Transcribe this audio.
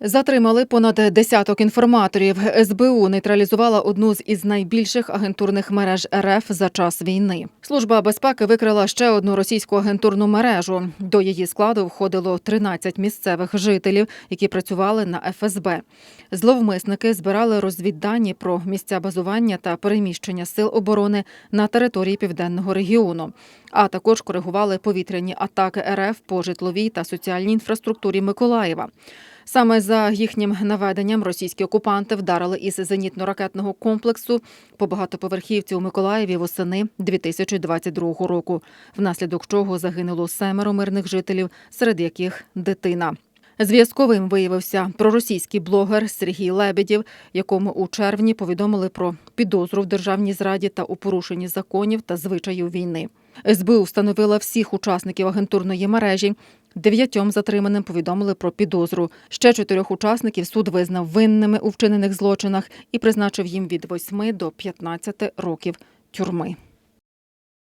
Затримали понад десяток інформаторів. СБУ нейтралізувала одну з із найбільших агентурних мереж РФ за час війни. Служба безпеки викрила ще одну російську агентурну мережу. До її складу входило 13 місцевих жителів, які працювали на ФСБ. Зловмисники збирали розвіддані про місця базування та переміщення сил оборони на території південного регіону, а також коригували повітряні атаки РФ по житловій та соціальній інфраструктурі Миколаєва. Саме за їхнім наведенням російські окупанти вдарили із зенітно-ракетного комплексу по багатоповерхівці у Миколаєві восени 2022 року, внаслідок чого загинуло семеро мирних жителів, серед яких дитина. Зв'язковим виявився проросійський блогер Сергій Лебедєв, якому у червні повідомили про підозру в державній зраді та у порушенні законів та звичаїв війни. СБУ встановила всіх учасників агентурної мережі. Дев'ятьом затриманим повідомили про підозру. Ще чотирьох учасників суд визнав винними у вчинених злочинах і призначив їм від 8 до 15 років тюрми.